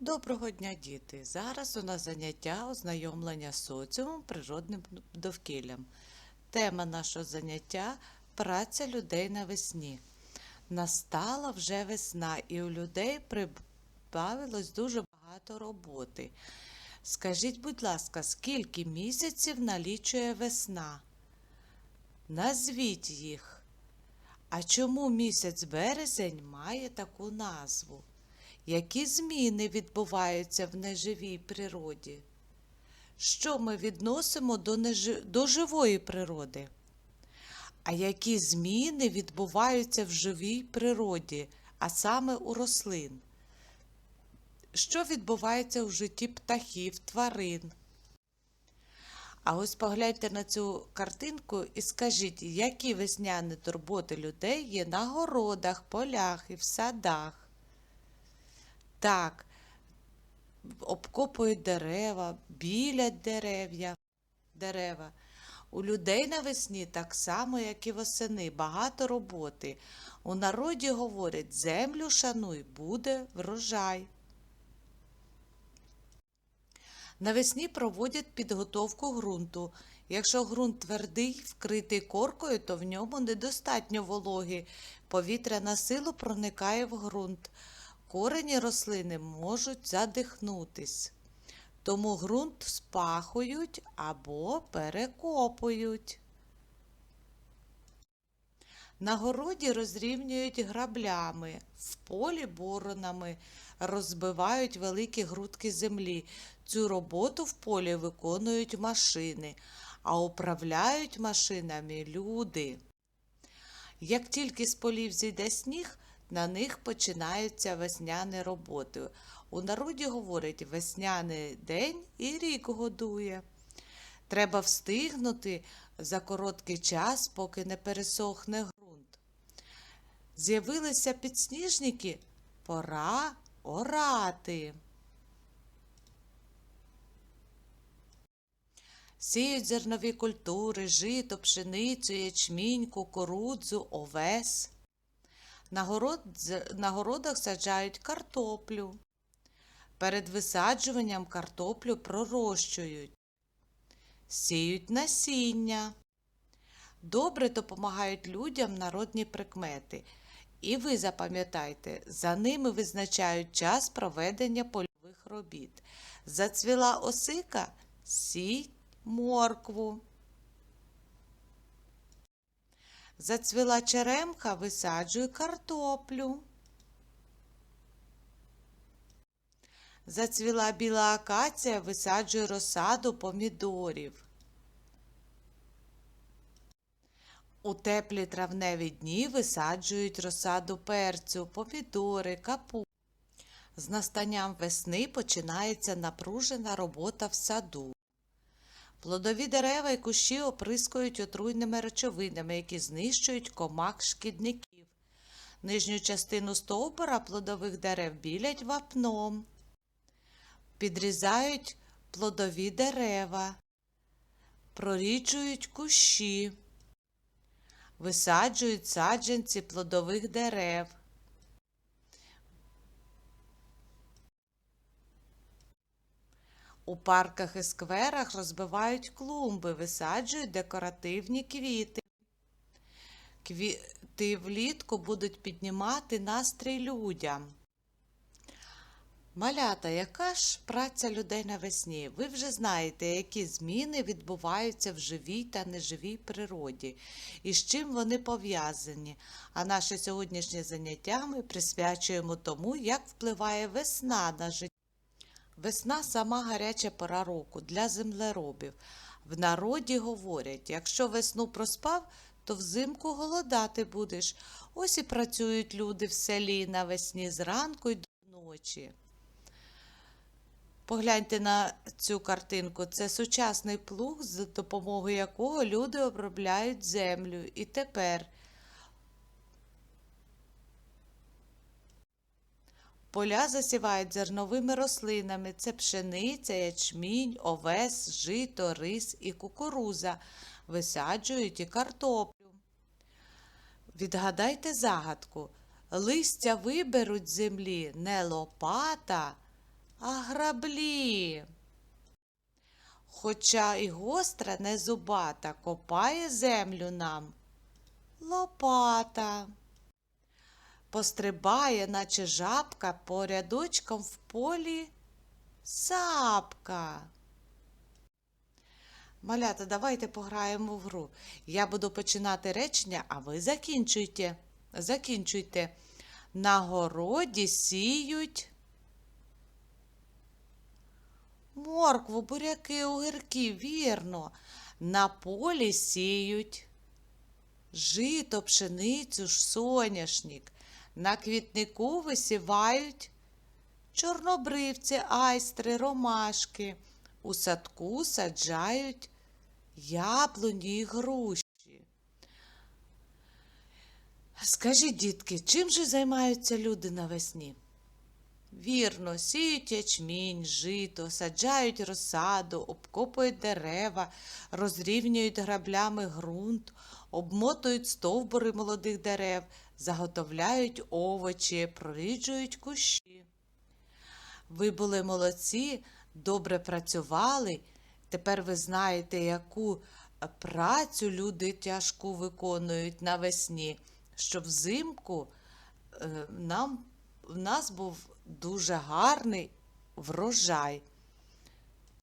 Доброго дня, діти! Зараз у нас заняття ознайомлення з соціумом природним довкіллям. Тема нашого заняття праця людей навесні. Настала вже весна, і у людей прибавилось дуже багато роботи. Скажіть, будь ласка, скільки місяців налічує весна? Назвіть їх. А чому місяць березень має таку назву? Які зміни відбуваються в неживій природі? Що ми відносимо до, нежи... до живої природи? А які зміни відбуваються в живій природі, а саме у рослин? Що відбувається у житті птахів, тварин? А ось погляньте на цю картинку і скажіть, які весняні турботи людей є на городах, полях і в садах? Так, обкопують дерева, білять дерев'я, дерева. У людей навесні так само, як і восени, багато роботи. У народі говорять, землю шануй, буде врожай. Навесні проводять підготовку ґрунту. Якщо ґрунт твердий, вкритий коркою, то в ньому недостатньо вологи. Повітряна сила проникає в ґрунт. Корені рослини можуть задихнутись. Тому ґрунт спахують або перекопують. На городі розрівнюють граблями, в полі боронами, розбивають великі грудки землі. Цю роботу в полі виконують машини, а управляють машинами люди. Як тільки з полів зійде сніг, на них починаються весняні роботи. У народі говорять весняний день і рік годує. Треба встигнути за короткий час, поки не пересохне ґрунт. З'явилися підсніжники, пора орати. Сіють зернові культури, жито, пшеницю, ячмінь, кукурудзу, овес. На, городах саджають картоплю. Перед висаджуванням картоплю пророщують, сіють насіння. Добре допомагають людям народні прикмети. І ви запам'ятайте, за ними визначають час проведення польових робіт. Зацвіла осика сій моркву. Зацвіла черемха, висаджуй картоплю. Зацвіла біла акація, висаджуй розсаду помідорів. У теплі травневі дні висаджують розсаду перцю, помідори, капу. З настанням весни починається напружена робота в саду. Плодові дерева і кущі оприскують отруйними речовинами, які знищують комах шкідників. Нижню частину стовбура плодових дерев білять вапном, підрізають плодові дерева, проріджують кущі, висаджують саджанці плодових дерев. У парках і скверах розбивають клумби, висаджують декоративні квіти. Квіти влітку будуть піднімати настрій людям. Малята, яка ж праця людей навесні? Ви вже знаєте, які зміни відбуваються в живій та неживій природі і з чим вони пов'язані. А наше сьогоднішнє заняття ми присвячуємо тому, як впливає весна на життя. Весна сама гаряча пора року для землеробів. В народі говорять, якщо весну проспав, то взимку голодати будеш. Ось і працюють люди в селі навесні зранку й до ночі. Погляньте на цю картинку. Це сучасний плуг, за допомогою якого люди обробляють землю. І тепер Поля засівають зерновими рослинами. Це пшениця, ячмінь, овес, жито, рис і кукуруза. Висаджують і картоплю. Відгадайте загадку. Листя виберуть з землі не лопата, а граблі. Хоча і гостра не зубата копає землю нам лопата. Пострибає, наче жабка, по рядочкам в полі сапка. Малята, давайте пограємо в гру. Я буду починати речення, а ви закінчуйте. Закінчуйте. На городі сіють моркву, буряки, огірки, вірно. На полі сіють жито, пшеницю, соняшник. На квітнику висівають чорнобривці, айстри, ромашки. У садку саджають яблуні й груші. Скажіть, дітки, чим же займаються люди навесні? Вірно, сіють ячмінь, жито, саджають розсаду, обкопують дерева, розрівнюють граблями ґрунт, обмотують стовбури молодих дерев, заготовляють овочі, проріджують кущі. Ви були молодці, добре працювали. Тепер ви знаєте, яку працю люди тяжку виконують навесні, щоб взимку е, нам, в нас був дуже гарний врожай.